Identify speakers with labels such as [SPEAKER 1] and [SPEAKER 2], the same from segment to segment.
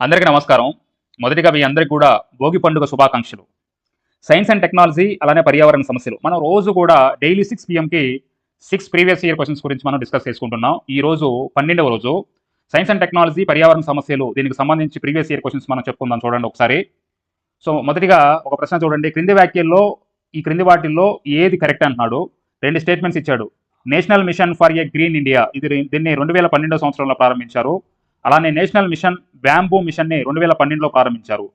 [SPEAKER 1] అందరికీ నమస్కారం. మొదటిగా మీ అందరికీ కూడా భోగి పండుగ శుభాకాంక్షలు. సైన్స్ అండ్ టెక్నాలజీ అలానే పర్యావరణ సమస్యలు. మనం రోజు కూడా డైలీ సిక్స్ పిఎంకి సిక్స్ ప్రీవియస్ ఇయర్ క్వశ్చన్స్ గురించి మనం డిస్కస్ చేసుకుంటున్నాం. ఈ రోజు పన్నెండవ రోజు. సైన్స్ అండ్ టెక్నాలజీ పర్యావరణ సమస్యలు దీనికి సంబంధించి ప్రీవియస్ ఇయర్ క్వశ్చన్స్ మనం చెప్పుకుందాం చూడండి ఒకసారి. సో మొదటిగా ఒక ప్రశ్న చూడండి. క్రింది వ్యాఖ్యల్లో ఈ క్రింది వాటిల్లో ఏది కరెక్ట్ అంటున్నాడు? రెండు స్టేట్మెంట్స్ ఇచ్చాడు. National mission for a green India. ఇది దీన్ని రెండు వేల పన్నెండో సంవత్సరంలో ప్రారంభించారు. అలానే నేషనల్ మిషన్ బ్యాంబూ మిషన్ని రెండు వేల పన్నెండులో ప్రారంభించారు.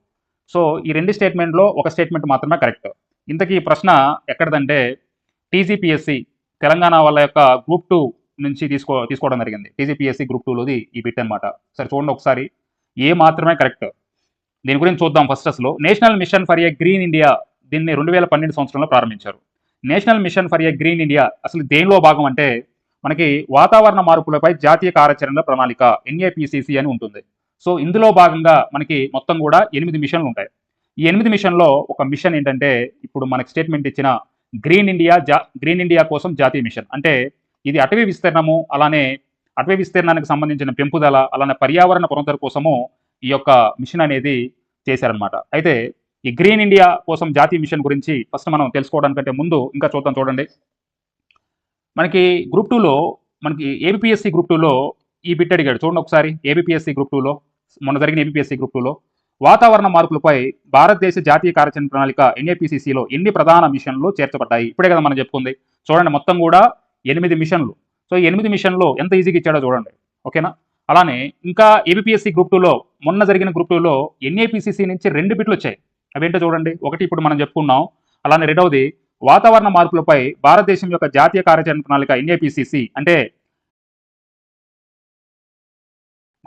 [SPEAKER 1] సో ఈ రెండు స్టేట్మెంట్లో ఒక స్టేట్మెంట్ మాత్రమే కరెక్ట్. ఇంతకీ ఈ ప్రశ్న ఎక్కడదంటే టీజీపీఎస్సి తెలంగాణ వాళ్ళ యొక్క గ్రూప్ టూ నుంచి తీసుకో తీసుకోవడం జరిగింది. టీజీపీఎస్సి గ్రూప్ టూలోది ఈ బిట్ అనమాట సరే చూడండి ఒకసారి. ఏ మాత్రమే కరెక్ట్. దీని గురించి చూద్దాం ఫస్ట్ అసలు. National mission for a green India దీన్ని రెండు వేల పన్నెండు సంవత్సరంలో ప్రారంభించారు. National mission for a green India అసలు దేనిలో భాగం అంటే మనకి వాతావరణ మార్పులపై జాతీయ కార్యాచరణ ప్రణాళిక ఎన్ఏపిసిసి అని ఉంటుంది. సో ఇందులో భాగంగా మనకి మొత్తం కూడా ఎనిమిది మిషన్లు ఉంటాయి. ఈ ఎనిమిది మిషన్లో ఒక మిషన్ ఏంటంటే ఇప్పుడు మనకి స్టేట్మెంట్ ఇచ్చిన గ్రీన్ ఇండియా జా గ్రీన్ ఇండియా కోసం జాతీయ మిషన్. అంటే ఇది అటవీ విస్తీర్ణము అలానే అటవీ విస్తీర్ణానికి సంబంధించిన పెంపుదల అలానే పర్యావరణ పునరుద్ధరణ కోసము ఈ యొక్క మిషన్ అనేది చేశారనమాట అయితే ఈ గ్రీన్ ఇండియా కోసం జాతీయ మిషన్ గురించి ఫస్ట్ మనం తెలుసుకోవడానికంటే ముందు ఇంకా చూద్దాం చూడండి. మనకి గ్రూప్ టూలో మనకి ఏబిపిఎస్సి గ్రూప్ టూలో ఈ బిట్ అడిగాడు. చూడండి ఒకసారి ఏబిపిఎస్సి గ్రూప్ టూలో. మొన్న జరిగిన ఎంపీఎస్సీ గ్రూప్ టూలో వాతావరణ మార్పులపై భారతదేశ జాతీయ కార్యాచరణ ప్రణాళిక ఎన్ఏపీసీసీలో ఎన్ని ప్రధాన మిషన్లు చేర్చబడ్డాయి? ఇప్పుడే కదా మనం చెప్పుకుంది. చూడండి మొత్తం కూడా ఎనిమిది మిషన్లు. సో ఈ ఎనిమిది మిషన్లు ఎంత ఈజీగా ఇచ్చాడో చూడండి. ఓకేనా? అలానే ఇంకా ఏబిపిఎస్సి గ్రూప్ టూలో మొన్న జరిగిన గ్రూప్ టూలో ఎన్ఏపీసీసీ నుంచి రెండు బిట్లు వచ్చాయి. అవేంటో చూడండి. ఒకటి ఇప్పుడు మనం చెప్పుకున్నాం. అలానే రెండవది వాతావరణ మార్పులపై భారతదేశం యొక్క జాతీయ కార్యాచరణ ప్రణాళిక ఎన్ఏపీసీసీ అంటే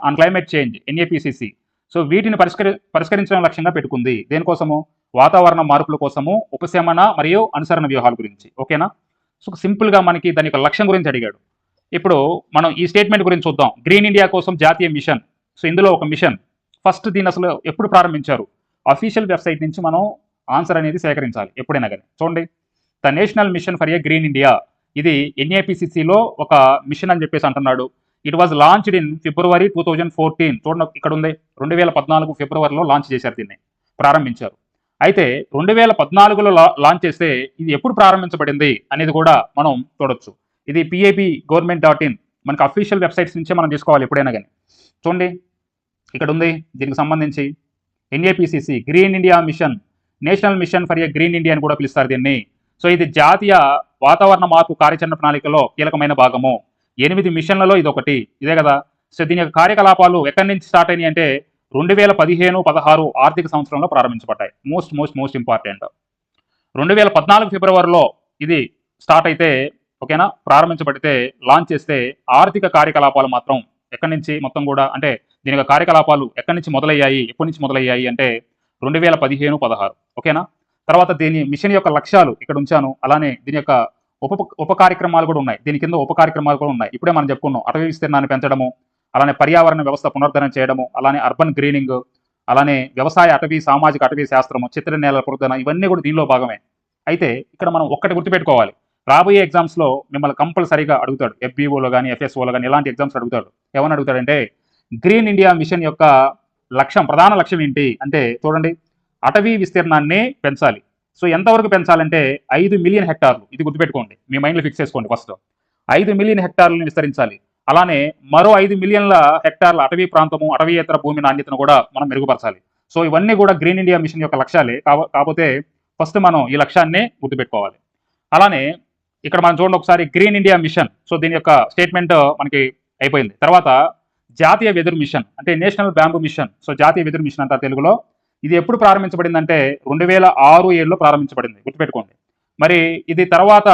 [SPEAKER 1] on climate change NAPCC so వీటిని పరిష్కరి పరిష్కరించడం లక్ష్యంగా పెట్టుకుంది. దేనికోసము? వాతావరణ మార్పుల కోసము ఉపశమన మరియు అనుసరణ వ్యూహాల గురించి. ఓకేనా? సో సింపుల్గా మనకి దాని యొక్క లక్ష్యం గురించి అడిగాడు. ఇప్పుడు మనం ఈ స్టేట్మెంట్ గురించి చూద్దాం. గ్రీన్ ఇండియా కోసం జాతీయ మిషన్. సో ఇందులో ఒక మిషన్. ఫస్ట్ దీన్ని అసలు ఎప్పుడు ప్రారంభించారు? అఫీషియల్ వెబ్సైట్ నుంచి మనం ఆన్సర్ అనేది సేకరించాలి ఎప్పుడైనా కానీ చూడండి. The national mission for a green India. ఇది ఎన్ఏపిసిసిలో ఒక మిషన్ అని చెప్పేసి అంటున్నాడు. It was launched in February two thousand fourteen చూడండి ఇక్కడ ఉంది. రెండు వేల పద్నాలుగు ఫిబ్రవరిలో లాంచ్ చేశారు దీన్ని. ప్రారంభించారు. అయితే రెండు వేల పద్నాలుగులో లాంచ్ చేస్తే ఇది ఎప్పుడు ప్రారంభించబడింది అనేది కూడా మనం చూడొచ్చు. ఇది పిఏబి గవర్నమెంట్ డాట్ ఇన్ మనకి అఫీషియల్ వెబ్సైట్స్ నుంచే మనం తీసుకోవాలి ఎప్పుడైనా కానీ. చూడండి ఇక్కడ ఉంది. దీనికి సంబంధించి NAPCC green India mission national mission for a green India అని కూడా పిలుస్తారు దీన్ని. సో ఇది జాతీయ వాతావరణ మార్పు కార్యాచరణ ప్రణాళికలో కీలకమైన భాగము. ఎనిమిది మిషన్లలో ఇది ఒకటి ఇదే కదా. సో దీని యొక్క కార్యకలాపాలు ఎక్కడి నుంచి స్టార్ట్ అయినాయి అంటే రెండు వేల పదిహేను పదహారు ఆర్థిక సంవత్సరంలో ప్రారంభించబడ్డాయి. మోస్ట్ మోస్ట్ మోస్ట్ ఇంపార్టెంట్ రెండు వేల పద్నాలుగు ఫిబ్రవరిలో ఇది స్టార్ట్ అయితే ఓకేనా ప్రారంభించబడితే లాంచ్ చేస్తే ఆర్థిక కార్యకలాపాలు మాత్రం ఎక్కడి నుంచి మొత్తం కూడా అంటే దీని యొక్క కార్యకలాపాలు ఎక్కడి నుంచి మొదలయ్యాయి ఎప్పటి నుంచి మొదలయ్యాయి అంటే రెండు వేల పదిహేను పదహారు. ఓకేనా. తర్వాత దీని మిషన్ యొక్క లక్ష్యాలు ఇక్కడ ఉంచాను. అలానే దీని యొక్క ఉప ఉప కార్యక్రమాలు కూడా ఉన్నాయి. దీని కింద ఉప కార్యక్రమాలు కూడా ఉన్నాయి. ఇప్పుడే మనం చెప్పుకున్నాం అటవీ విస్తీర్ణాన్ని పెంచడము అలానే పర్యావరణ వ్యవస్థ పునరుద్ధరణ చేయడము అలానే అర్బన్ గ్రీనింగ్ అలానే వ్యవసాయ అటవీ సామాజిక అటవీ శాస్త్రము చిత్ర నేల పునరుద్ధరణ ఇవన్నీ కూడా దీనిలో భాగమే. అయితే ఇక్కడ మనం ఒక్కటి గుర్తుపెట్టుకోవాలి. రాబోయే ఎగ్జామ్స్లో మిమ్మల్ని కంపల్సరీగా అడుగుతాడు. ఎఫ్బీఓలో కానీ ఎఫ్ఎస్ఓలో కానీ ఇలాంటి ఎగ్జామ్స్ అడుగుతాడు? ఏమని అడుగుతాడంటే గ్రీన్ ఇండియా మిషన్ యొక్క లక్ష్యం ప్రధాన లక్ష్యం ఏంటి? అంటే చూడండి అటవీ విస్తీర్ణాన్ని పెంచాలి. సో ఎంతవరకు పెంచాలంటే ఐదు మిలియన్ హెక్టార్లు. ఇది గుర్తుపెట్టుకోండి. మీ మైండ్లో ఫిక్స్ చేసుకోండి ఫస్ట్. ఐదు మిలియన్ హెక్టార్లను విస్తరించాలి. అలానే మరో ఐదు మిలియన్ల హెక్టార్ల అటవీ ప్రాంతము అటవీయేతర భూమి నాణ్యతను కూడా మనం మెరుగుపరచాలి. సో ఇవన్నీ కూడా గ్రీన్ ఇండియా మిషన్ యొక్క లక్ష్యాలే. కాకపోతే ఫస్ట్ మనం ఈ లక్ష్యాన్ని గుర్తుపెట్టుకోవాలి. అలానే ఇక్కడ మనం చూడండి ఒకసారి గ్రీన్ ఇండియా మిషన్. సో దీని యొక్క స్టేట్మెంట్ మనకి అయిపోయింది. తర్వాత జాతీయ వెదురు మిషన్. అంటే నేషనల్ బ్యాంబు మిషన్. సో జాతీయ వెదురు మిషన్ అంటారు తెలుగులో. ఇది ఎప్పుడు ప్రారంభించబడిందంటే రెండు వేల ఆరు ఏడులో ప్రారంభించబడింది. గుర్తుపెట్టుకోండి. మరి ఇది తర్వాత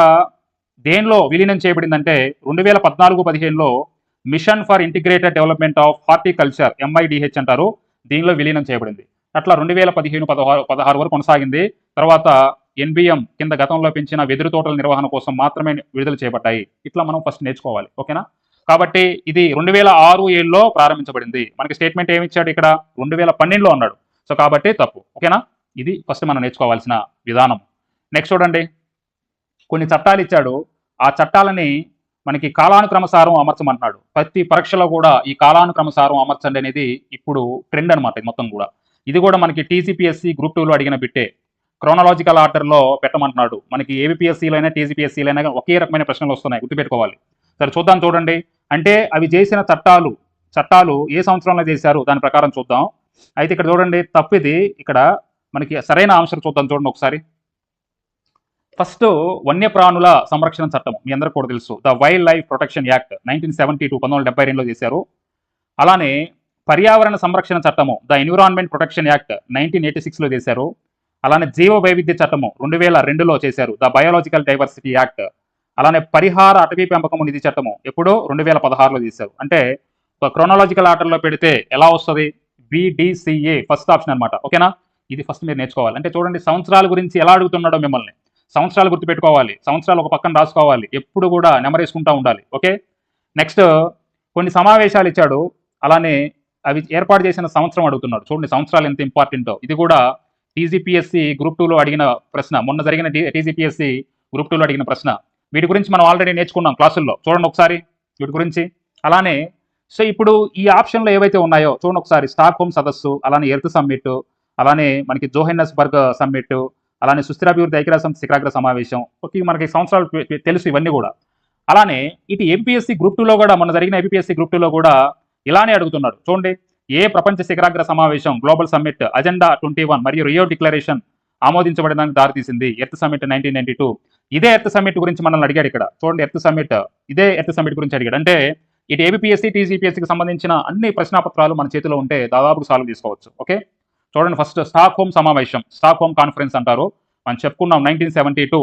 [SPEAKER 1] దేనిలో విలీనం చేయబడిందంటే రెండు వేల పద్నాలుగు పదిహేనులో mission for integrated development of horticulture MIDH అంటారు. దీనిలో విలీనం చేయబడింది. అట్లా రెండు వేల పదిహేను పదహారు పదహారు వరకు కొనసాగింది. తర్వాత ఎన్బిఎం కింద గతంలో పెంచిన వెదురు తోటల నిర్వహణ కోసం మాత్రమే విడుదల చేపట్టాయి ఇట్లా మనం ఫస్ట్ నేర్చుకోవాలి. ఓకేనా? కాబట్టి ఇది రెండు వేల ఆరు ఏళ్ళలో ప్రారంభించబడింది. మనకి స్టేట్మెంట్ ఏమి ఇచ్చాడు ఇక్కడ? రెండు వేల పన్నెండులో అన్నాడు. సో కాబట్టి తప్పు. ఓకేనా? ఇది ఫస్ట్ మనం నేర్చుకోవాల్సిన విధానం. నెక్స్ట్ చూడండి. కొన్ని చట్టాలు ఇచ్చాడు. ఆ చట్టాలని మనకి కాలానుక్రమసారం అమర్చమంటున్నాడు. ప్రతి పరీక్షలో కూడా ఈ కాలానుక్రమసారం అమర్చండి అనేది ఇప్పుడు ట్రెండ్ అనమాట ఇది మొత్తం కూడా. ఇది కూడా మనకి టీసీపీఎస్సీ గ్రూప్ టూలో అడిగిన బిట్టే. క్రోనలాజికల్ ఆర్డర్లో పెట్టమంటున్నాడు. మనకి ఏబిపిఎస్సీలైనా అయినా ఒకే రకమైన ప్రశ్నలు వస్తున్నాయి. గుర్తుపెట్టుకోవాలి. సరే చూద్దాం చూడండి. అంటే అవి చేసిన చట్టాలు చట్టాలు ఏ సంవత్సరంలో చేశారు? దాని ప్రకారం చూద్దాం. అయితే ఇక్కడ చూడండి తప్పిది ఇక్కడ మనకి సరైన ఆన్సర్ చూద్దాం చూడండి ఒకసారి. ఫస్ట్ వన్యప్రాణుల సంరక్షణ చట్టం మీ అందరికీ కూడా తెలుసు. The wildlife protection act nineteen seventy two పంతొమ్మిది డెబ్బై రెండులో చేశారు. అలానే పర్యావరణ సంరక్షణ చట్టము the environment protection act nineteen eighty సిక్స్లో చేశారు. అలానే జీవ వైవిధ్య చట్టము రెండు వేల రెండులో చేశారు. ద బయాలజికల్ డైవర్సిటీ యాక్ట్ అలానే పరిహార అటవీ పెంపకము నిధి చట్టము ఎప్పుడో రెండు వేల పదహారులో చేశారు. అంటే క్రోనాలజికల్ ఆర్డర్లో పెడితే ఎలా వస్తుంది? విడిసిఏ ఫస్ట్ ఆప్షన్ అనమాట ఓకేనా ఇది ఫస్ట్ మీరు నేర్చుకోవాలి. అంటే చూడండి సంవత్సరాల గురించి ఎలా అడుగుతున్నాడో మిమ్మల్ని. సంవత్సరాలు గుర్తుపెట్టుకోవాలి. సంవత్సరాలు ఒక పక్కన రాసుకోవాలి. ఎప్పుడు కూడా నెమరేసుకుంటూ ఉండాలి. ఓకే నెక్స్ట్ కొన్ని సమావేశాలు ఇచ్చాడు. అలానే అవి ఏర్పాటు చేసిన సంవత్సరం అడుగుతున్నాడు. చూడండి సంవత్సరాలు ఎంత ఇంపార్టెంటో. ఇది కూడా టీజీపీఎస్సీ గ్రూప్ టూలో అడిగిన ప్రశ్న. మొన్న జరిగిన టీజీపీఎస్సీ గ్రూప్ టూలో అడిగిన ప్రశ్న. వీటి గురించి మనం ఆల్రెడీ నేర్చుకున్నాం క్లాసుల్లో చూడండి ఒకసారి వీటి గురించి. అలానే సో ఇప్పుడు ఈ ఆప్షన్లో ఏవైతే ఉన్నాయో చూడండి ఒకసారి స్టాక్ హోమ్ సదస్సు అలానే ఎర్త్ సమ్మిట్ అలానే మనకి జోహెన్నస్బర్గ్ సమ్మిట్ అలానే సుస్థిరాభివృద్ధి ఐక్యరాజ్యం శిఖరాగ్ర సమావేశం. ఓకే మనకి సంవత్సరాలు తెలుసు ఇవన్నీ కూడా. అలానే ఇటు ఎంపీఎస్సీ గ్రూప్ టూలో కూడా మొన్న జరిగిన ఎంపీఎస్సీ గ్రూప్ టూలో కూడా ఇలానే అడుగుతున్నాడు చూడండి ఏ ప్రపంచ శిఖరాగ్ర సమావేశం global summit agenda twenty one మరియు రియో డిక్లరేషన్ ఆమోదించబడడానికి దారితీసింది earth summit nineteen ninety two. ఇదే ఎర్త్ సమ్మిట్ గురించి మనల్ని అడిగాడు ఇక్కడ. చూడండి ఎర్త్ సమ్మిట్ ఇదే ఎర్త్ సమ్మిట్ గురించి అడిగాడు. అంటే ఇటు ఏబిపిఎస్సి టీజీపీఎస్సికి సంబంధించిన అన్ని ప్రశ్నాపత్రాలు మన చేతిలో ఉంటే దాదాపు సాల్వ్ చేసుకోవచ్చు. ఓకే? చూడండి ఫస్ట్ స్టాక్ హోమ్ సమావేశం. స్టాక్ హోమ్ కాన్ఫరెన్స్ అంటారు. మనం చెప్పుకున్నాం నైన్టీన్ సెవెంటీ టూ.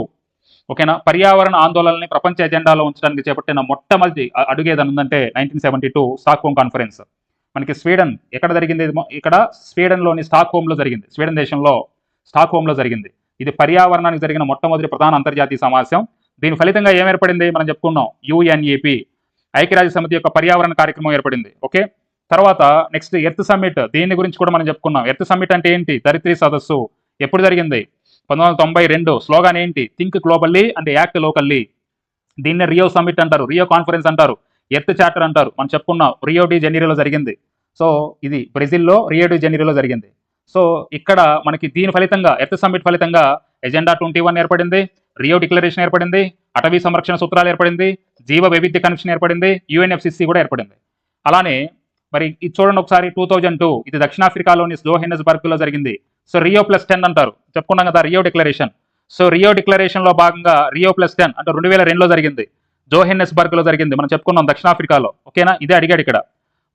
[SPEAKER 1] ఓకేనా? పర్యావరణ ఆందోళనని ప్రపంచ ఎజెండాలో ఉంచడానికి చేపట్టిన మొట్టమొదటి అడుగేదని ఉందంటే nineteen seventy two Stockholm conference. మనకి స్వీడన్ ఎక్కడ జరిగింది ఇక్కడ స్వీడన్లోని స్టాక్ హోమ్లో జరిగింది. స్వీడన్ దేశంలో స్టాక్ హోమ్లో జరిగింది. ఇది పర్యావరణానికి జరిగిన మొట్టమొదటి ప్రధాన అంతర్జాతీయ సమావేశం. దీని ఫలితంగా ఏం ఏర్పడింది? మనం చెప్పుకున్నాం. యుఎన్ఈపి ఐక్యరాజ్య సమితి యొక్క పర్యావరణ కార్యక్రమం ఏర్పడింది. ఓకే? తర్వాత నెక్స్ట్ ఎర్త్ సమ్మిట్. దీని గురించి కూడా మనం చెప్పుకున్నాం. ఎర్త్ సమ్మిట్ అంటే ఏంటి? ధరిత్రి సదస్సు. ఎప్పుడు జరిగింది? పంతొమ్మిది వందల తొంభై రెండు. స్లోగాన్ ఏంటి? థింక్ గ్లోబల్లీ అంటే యాక్ట్ లోకల్లీ. దీన్నే రియో సమ్మిట్ అంటారు. రియో కాన్ఫరెన్స్ అంటారు. ఎర్త్ చార్టర్ అంటారు. మనం చెప్పుకున్నాం. రియో డి జెనీరోలో జరిగింది. సో ఇది బ్రెజిల్లో రియో డి జెనీరోలో జరిగింది. సో ఇక్కడ మనకి దీని ఫలితంగా ఎర్త్ సమ్మిట్ ఫలితంగా ఎజెండా ట్వంటీ వన్ ఏర్పడింది. రియో డిక్లరేషన్ ఏర్పడింది. అటవీ సంరక్షణ సూత్రాలు ఏర్పడింది జీవ వైవిధ్య కమిషన్ ఏర్పడింది యుఎన్ఎఫ్సిసి కూడా ఏర్పడింది. అలానే మరి ఇది చూడండి ఒకసారి టూ థౌజండ్ టూ ఇది దక్షిణాఫ్రికాలోని జోహెన్నస్బర్గ్లో జరిగింది. సో రియో ప్లస్ టెన్ అంటారు. చెప్పుకున్నాం కదా రియో డిక్లరేషన్ సో రియో డిక్లరేషన్లో భాగంగా రియో ప్లస్ టెన్ అంటే రెండు వేల రెండులో జరిగింది. జోహెన్నెస్బర్గ్లో జరిగింది. మనం చెప్పుకున్నాం దక్షిణాఫ్రికాలో. ఓకేనా? ఇదే అడిగాడు ఇక్కడ.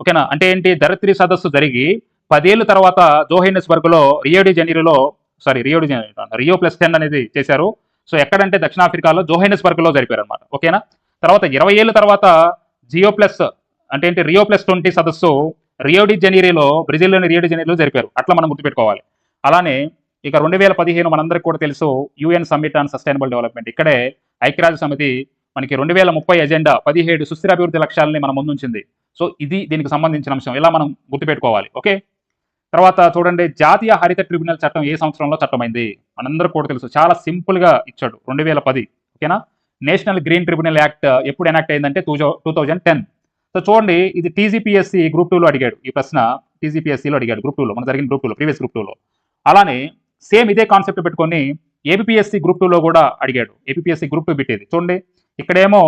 [SPEAKER 1] ఓకేనా? అంటే ఏంటి? ధరిత్రి సదస్సు జరిగి పదేళ్ళ తర్వాత జోహెన్నెస్బర్గ్లో Rio de జనీరులో sorry Rio de Rio plus ten అనేది చేశారు. సో ఎక్కడంటే దక్షిణాఫ్రికాలో జోహైనస్బర్గ్లో లో జరిపారు అనమాట ఓకేనా? తర్వాత ఇరవై ఏళ్ళ తర్వాత జియో ప్లస్ అంటే ఏంటి? రియో ప్లస్ ట్వంటీ సదస్సు రియో జనీరీలో బ్రెజిల్లోని రియో జనీరీలో జరిపారు. అట్లా మనం గుర్తుపెట్టుకోవాలి. అలానే ఇక రెండు వేల పదిహేను మనందరికీ కూడా తెలుసు UN summit on sustainable development. ఇక్కడే ఐక్యరాజ్య సమితి మనకి రెండు వేల ముప్పై ఎజెండా పదిహేడు సుస్థిర అభివృద్ధి లక్ష్యాలని మనం ముందుంచింది. సో ఇది దీనికి సంబంధించిన అంశం. ఇలా మనం గుర్తుపెట్టుకోవాలి. ఓకే? తర్వాత చూడండి జాతీయ హరిత ట్రిబ్యునల్ చట్టం ఏ సంవత్సరంలో చట్టమైంది? మనందరూ కూడా తెలుసు. చాలా సింపుల్గా ఇచ్చాడు. రెండు వేల పది. ఓకేనా? నేషనల్ గ్రీన్ ట్రిబ్యునల్ యాక్ట్ ఎప్పుడు ఎనాక్ట్ అయిందంటే two two thousand ten. So చూడండి ఇది టీజీపీఎస్సీ గ్రూప్ టూలో అడిగాడు. ఈ ప్రశ్న టీజీపీఎస్సీలో అడిగాడు గ్రూప్ టూలో. మన జరిగిన గ్రూప్ టూలో ప్రీవియస్ గ్రూప్ టూలో. అలానే సేమ్ ఇదే కాన్సెప్ట్ పెట్టుకొని ఏపీఎస్సీ గ్రూప్ టూలో కూడా అడిగాడు. ఏపీఎస్సీ గ్రూప్ టూ పెట్టేది. చూడండి ఇక్కడేమో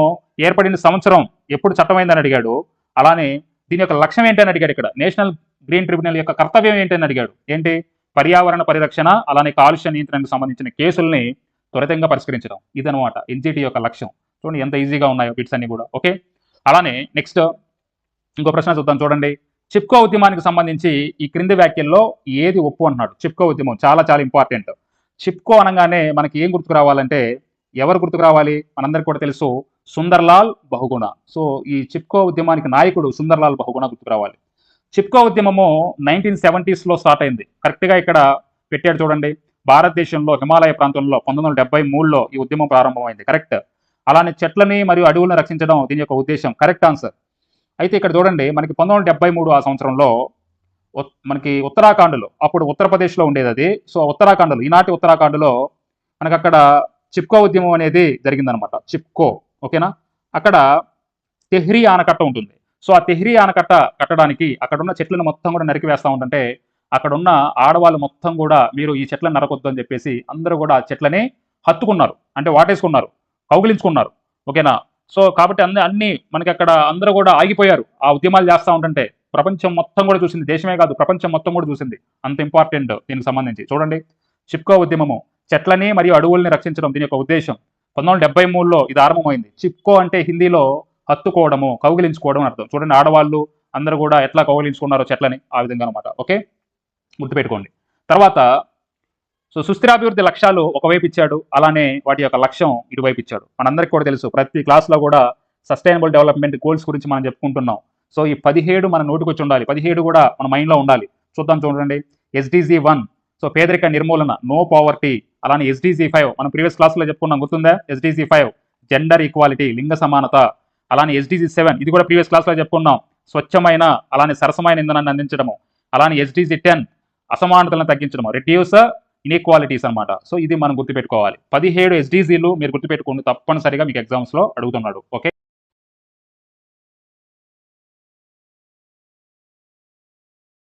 [SPEAKER 1] ఏర్పడిన సంవత్సరం ఎప్పుడు చట్టమైందని అడిగాడు. అలానే దీని యొక్క లక్ష్యం ఏంటని అడిగాడు ఇక్కడ. నేషనల్ గ్రీన్ ట్రిబ్యునల్ యొక్క కర్తవ్యం ఏంటని అడిగాడు. ఏంటి? పర్యావరణ పరిరక్షణ అలానే కాలుష్య నియంత్రణకు సంబంధించిన కేసుల్ని త్వరితంగా పరిష్కరించడం. ఇదనమాట ఎన్జిటి యొక్క లక్ష్యం. చూడండి ఎంత ఈజీగా ఉన్నాయో బిట్స్ అన్ని కూడా. ఓకే? అలానే నెక్స్ట్ ఇంకో ప్రశ్న చూద్దాం చూడండి. చిప్కో ఉద్యమానికి సంబంధించి ఈ క్రింది వ్యాఖ్యల్లో ఏది ఒప్పు అంటున్నాడు? చిప్కో ఉద్యమం చాలా చాలా ఇంపార్టెంట్ చిప్కో అనగానే మనకి ఏం గుర్తుకు రావాలంటే ఎవరు గుర్తుకు రావాలి? మనందరికీ కూడా తెలుసు సుందర్లాల్ బహుగుణ. సో ఈ చిప్కో ఉద్యమానికి నాయకుడు సుందర్లాల్ బహుగుణ గుర్తుకు రావాలి. చిప్కో ఉద్యమము నైన్టీన్ సెవెంటీస్లో స్టార్ట్ అయింది. కరెక్ట్గా ఇక్కడ పెట్టాడు చూడండి. భారతదేశంలో హిమాలయ ప్రాంతంలో పంతొమ్మిది వందల డెబ్బై మూడులో ఈ ఉద్యమం ప్రారంభమైంది. కరెక్ట్ అలానే చెట్లని మరియు అడవులను రక్షించడం దీని యొక్క ఉద్దేశం. కరెక్ట్ ఆన్సర్ అయితే ఇక్కడ చూడండి మనకి పంతొమ్మిది వందల డెబ్బై మూడు ఆ సంవత్సరంలో ఉత్- మనకి ఉత్తరాఖండ్లో అప్పుడు ఉత్తరప్రదేశ్లో ఉండేది అది. సో ఉత్తరాఖండ్లో ఈనాటి ఉత్తరాఖండ్లో మనకి అక్కడ చిప్కో ఉద్యమం అనేది జరిగిందనమాట చిప్కో ఓకేనా? అక్కడ తెహ్రీ ఆనకట్ట ఉంటుంది. సో ఆ తెహ్రీ ఆనకట్ట కట్టడానికి అక్కడున్న చెట్లను మొత్తం కూడా నరికి వేస్తా ఉంటుంటే అక్కడున్న ఆడవాళ్ళు మొత్తం కూడా మీరు ఈ చెట్లను నరకొద్దు అని చెప్పేసి అందరూ కూడా ఆ చెట్లని హత్తుకున్నారు. అంటే వాటేసుకున్నారు. కౌగిలించుకున్నారు. ఓకేనా? సో కాబట్టి అన్ని అన్ని మనకి అక్కడ అందరూ కూడా ఆగిపోయారు. ఆ ఉద్యమాలు చేస్తూ ఉంటుంటే ప్రపంచం మొత్తం కూడా చూసింది. దేశమే కాదు ప్రపంచం మొత్తం కూడా చూసింది. అంత ఇంపార్టెంట్ దీనికి సంబంధించి. చూడండి. చిప్కో ఉద్యమము. చెట్లని మరియు అడవుల్ని రక్షించడం దీని యొక్క ఉద్దేశం. పంతొమ్మిది వందల డెబ్బై మూడులో ఇది ఆరంభమైంది. చిప్కో అంటే హిందీలో హత్తుకోవడము కౌగిలించుకోవడం అర్థం. చూడండి ఆడవాళ్ళు అందరూ కూడా ఎట్లా కౌగిలించుకున్నారో చెట్లని ఆ విధంగా అనమాట ఓకే? గుర్తుపెట్టుకోండి. తర్వాత సో సుస్థిరాభివృద్ధి లక్ష్యాలు ఒకవైపు ఇచ్చాడు. అలానే వాటి యొక్క లక్ష్యం ఇటువైపు ఇచ్చాడు. మనందరికీ కూడా తెలుసు ప్రతి క్లాస్లో కూడా సస్టైనబుల్ డెవలప్మెంట్ గోల్స్ గురించి మనం చెప్పుకుంటున్నాం. సో ఈ పదిహేడు మన నోటుకొచ్చి ఉండాలి. పదిహేడు కూడా మన మైండ్లో ఉండాలి. చూద్దాం చూడండి. SDG one. సో పేదరిక నిర్మూలన నో పావర్టీ. అలానే ఎస్డిజి ఫైవ్. మనం ప్రీవియస్ క్లాస్లో చెప్పుకున్నాం గుర్తుందా? SDG five. జెండర్ ఈక్వాలిటీ లింగ సమానత. అలానే ఎస్డిజి సెవెన్ ఇది కూడా ప్రీవియస్ క్లాస్లో చెప్పుకున్నాం. స్వచ్ఛమైన అలానే సరసమైన ఇంధనాన్ని అందించడము. అలానే ఎస్డిజి టెన్ అసమానతలను తగ్గించడము. రిడ్యూస్ ఇన్ఈక్వాలిటీస్ అన్నమాట. సో ఇది మనం గుర్తుపెట్టుకోవాలి. పదిహేడు ఎస్డీజీలు మీరు గుర్తుపెట్టుకోండి తప్పనిసరిగా మీకు ఎగ్జామ్స్లో అడుగుతున్నాడు. ఓకే